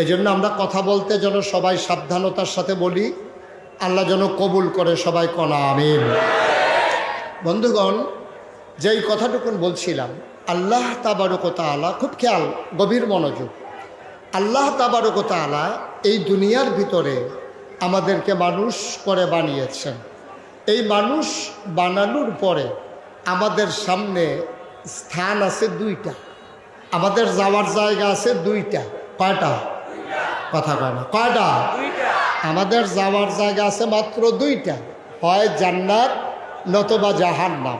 এই জন্য আমরা কথা বলতে যেন সবাই সাবধানতার সাথে বলি, আল্লাহ যেন কবুল করে সবাই কনা, আমিন। বন্ধুগণ, যেই কথাটুকুন বলছিলাম, আল্লাহ তাবারকতা আলা খুব খেয়াল, গভীর মনোযোগ। আল্লাহ তাবারকতা আলা এই দুনিয়ার ভিতরে আমাদেরকে মানুষ করে বানিয়েছেন। এই মানুষ বানানোর পরে আমাদের সামনে স্থান আছে দুইটা, আমাদের যাওয়ার জায়গা আছে দুইটা, কয়টা? কথা কয় না। কয়টা? আমাদের যাওয়ার জায়গা আছে মাত্র দুইটা। হয় জান্নাত নতবা জাহান্নাম।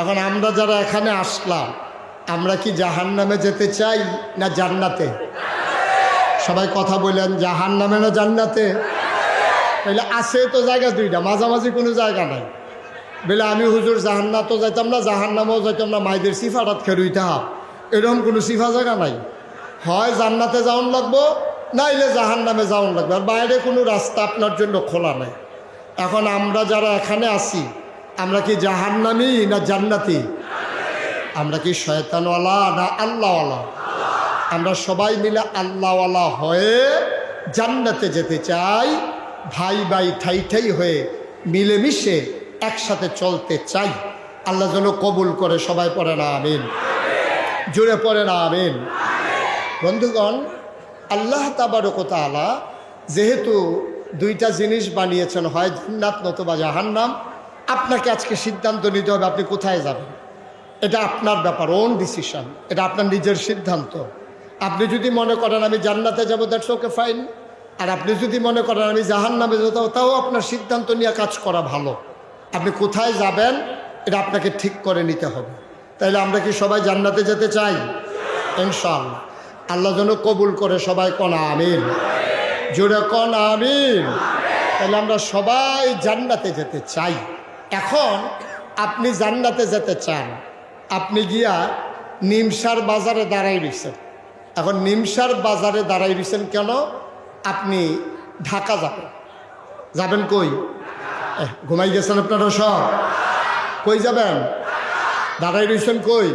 এখন আমরা যারা এখানে আসলাম আমরা কি জাহান্নামে যেতে চাই না জান্নাতে? সবাই কথা বললেন জাহান্নামে না জান্নাতে? তাহলে আছে তো জায়গা দুইটা মাঝামাঝি কোনো জায়গা নাই। বলে আমি হুজুর জাহান্নাতও যাইতাম না জাহান্নামেও যাইতাম না মাইদের সিফাটাত খেরুইতে হাব এরকম কোনো সিফা জায়গা নাই। হয় জান্নাতে যাওন লাগবো নাইলে জাহান নামে যাওন লাগবে। আর বাইরে কোনো রাস্তা আপনার জন্য খোলা নাই। এখন আমরা যারা এখানে আছি, আমরা কি জাহান্নামি না জান্নাতি? আমরা কি শয়তানওয়ালা না আল্লাহওয়ালা? আমরা সবাই মিলে আল্লাহওয়ালা হয়ে জান্নাতে যেতে চাই, ভাই ভাই ঠাই ঠাই হয়ে মিলেমিশে একসাথে চলতে চাই। আল্লাহ যেন কবুল করে সবাই পড়ে না, আমিন। জুড়ে পড়ে না, আমিন। বন্ধুগণ আল্লাহ তাবারকতালা যেহেতু দুইটা জিনিস বানিয়েছেন, হয় জান্নাত নতুবা জাহান্নাম, আপনাকে আজকে সিদ্ধান্ত নিতে হবে আপনি কোথায় যাবেন। এটা আপনার ব্যাপার ওন ডিসিশন এটা আপনার নিজের সিদ্ধান্ত। আপনি যদি মনে করেন আমি জান্নাতে যাব দ্যাটস ওকে ফাইন আর আপনি যদি মনে করেন আমি জাহান নামে যেতে তাও আপনার সিদ্ধান্ত নিয়ে কাজ করা ভালো। আপনি কোথায় যাবেন, এটা আপনাকে ঠিক করে নিতে হবে। তাইলে আমরা কি সবাই জান্নাতে যেতে চাই? ইনশাআল্লাহ। আল্লাহ যেন কবুল করে সবাই কনা, আমিন। জোরে কন, আমিন। তাহলে আমরা সবাই জান্নাতে যেতে চাই। এখন আপনি জান্নাতে যেতে চান। আপনি গিয়া নিমসার বাজারে দাঁড়াই রয়েছেন এখন নিমসার বাজারে দাঁড়াই রয়েছেন কেন? আপনি ঢাকা যাবেন। যাবেন কই? ঘুমাই গেছেন আপনারা সব? কই যাবেন? দাঁড়াই রয়েছেন কই?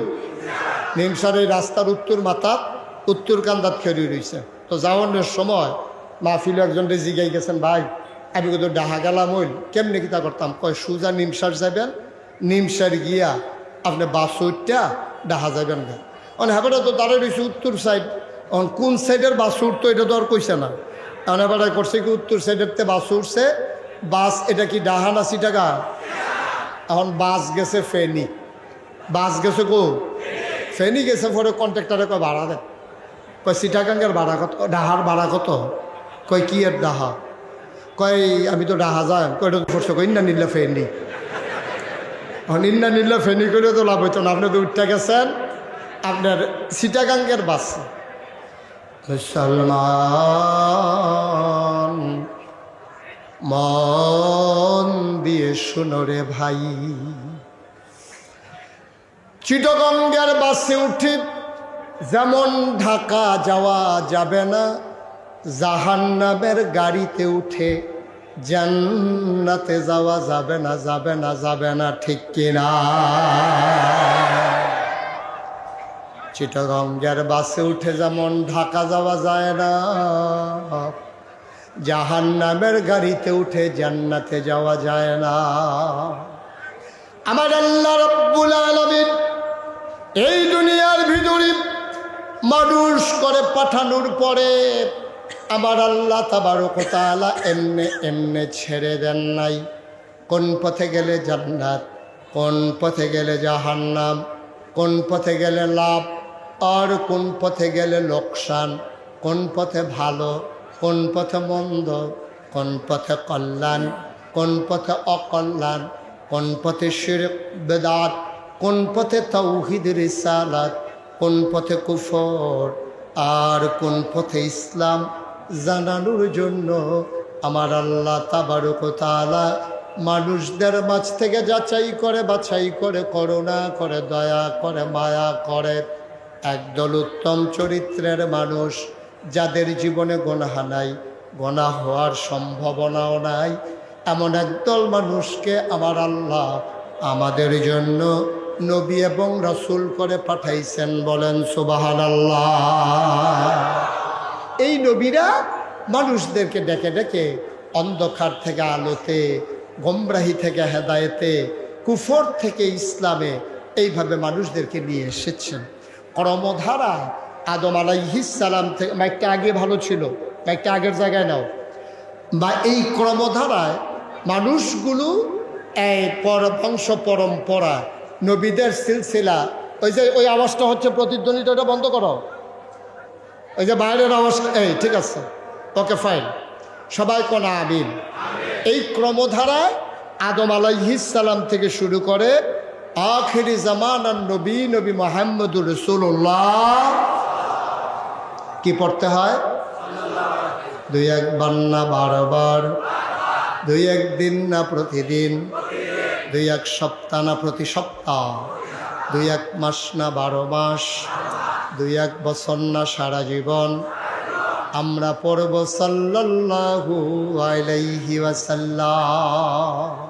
নিমসার এই রাস্তার উত্তর মাথাত উত্তর কান্দাত খেরি রয়েছে তো যাওয়ানোর সময় মাহফিল একজন জিগাই গেছেন, ভাই, আমি কিন্তু ডাহা গেলাম হইল কেমনি কিতা করতাম? কয়, সুজা নিমসার যাবেন নিমসার গিয়া আপনি বাস উঠটা ডাহা যাবেন গা। অন হেবারে তো দাঁড়াই রয়েছে উত্তর সাইড। অন, কোন সাইডের বাস উঠতো এটা তো আর কইছে না। এখন এবারে করছে কি, উত্তর সাইডের তে বাস উঠছে, বাস এটা কি ডাহা না সিটাগা? এখন বাস গেছে ফেনি। বাস গেছে কো? ফেনি গেছে, পরে কন্ট্রাক্টারে কয়, ভাড়া দেন। কয় সিটাগাঙ্গের ভাড়া কত? ডাহার ভাড়া কত? কয়, কি এর ডাহা? কয় আমি তো ডাহা যাই। কয় করছ কই না নিলে ফেনি। ইন্না নিলে ফেনি করে তো লাভ হইতো না। আপনি তো উঠতে গেছেন, আপনার সিটাগাঙ্গের বাস। মুসলমান, মন দিয়ে শুনো রে ভাই। চিটগঙ্গের বাসে উঠে যেমন ঢাকা যাওয়া যাবে না, জাহান্নামের গাড়িতে উঠে জান্নাতে যাওয়া যাবে না যাবে না যাবে না, ঠিক কিনা? চিটগঙ্গের বাসে উঠে যেমন ঢাকা যাওয়া যায় না, জাহান্নামের গাড়িতে উঠে জান্নাতে যাওয়া যায় না। আমার আল্লাহ রব্বুল আলমিন এই দুনিয়ার ভিতরে মানুষ করে পাঠানোর পরে আমার আল্লাহ তাবারকতালা এমনে এমনে ছেড়ে দেন নাই কোন পথে গেলে জান্নাত কোন পথে গেলে জাহান্নাম কোন পথে গেলে লাভ আর কোন পথে গেলে লোকসান কোন পথে ভালো কোন পথে মন্দ কোন পথে কল্যাণ কোন পথে অকল্যাণ কোন পথে শিরক বেদাত কোন পথে তৌহিদ রিসালাত কোন পথে কুফর আর কোন পথে ইসলাম জানানোর জন্য আমার আল্লাহ তাবারক তাআলা মানুষদের মাঝ থেকে যাচাই করে, বাছাই করে, করুণা করে, দয়া করে, মায়া করে। একদল উত্তম চরিত্রের মানুষ যাদের জীবনে গোনাহা নাই গোনা হওয়ার সম্ভাবনাও নাই। এমন একদল মানুষকে আমার আল্লাহ আমাদের জন্য নবী এবং রসুল করে পাঠাইছেন বলেন সুবাহান এই নবীরা মানুষদেরকে ডেকে ডেকে অন্ধকার থেকে আলোতে, গমরাহি থেকে হেদায়েতে, কুফর থেকে ইসলামে এইভাবে মানুষদেরকে নিয়ে এসেছেন। কর্মধারা আদম আলাইহিসালাম থেকে মাইকটা আগে ভালো ছিল, মাইকটা আগের জায়গায় নাও। বা এই ক্রমধারায় মানুষগুলো পর বংশ পরম্পরা নবীদের সিলসিলা। ওই যে, ওই আওয়াজটা হচ্ছে প্রতিদ্বন্দ্বিতা ওটা বন্ধ করো। ওই যে বাইরের আওয়াজটা এই, ঠিক আছে। Okay, fine. সবাই কোনা আমিন? এই ক্রমধারায় আদম আলাইহিসালাম থেকে শুরু করে আখেরি জামান আর নবী নবী মোহাম্মদুর রসুল্লাহ কি পড়তে হয়? দুই এক না বারবার, দুই একদিন না প্রতিদিন। দুই এক সপ্তাহ না প্রতি সপ্তাহ। দুই এক মাস না বারো মাস। দুই এক বছর না সারা জীবন। আমরা পড়ব সাল্লাল্লাহু আলাইহি ওয়াসাল্লাম।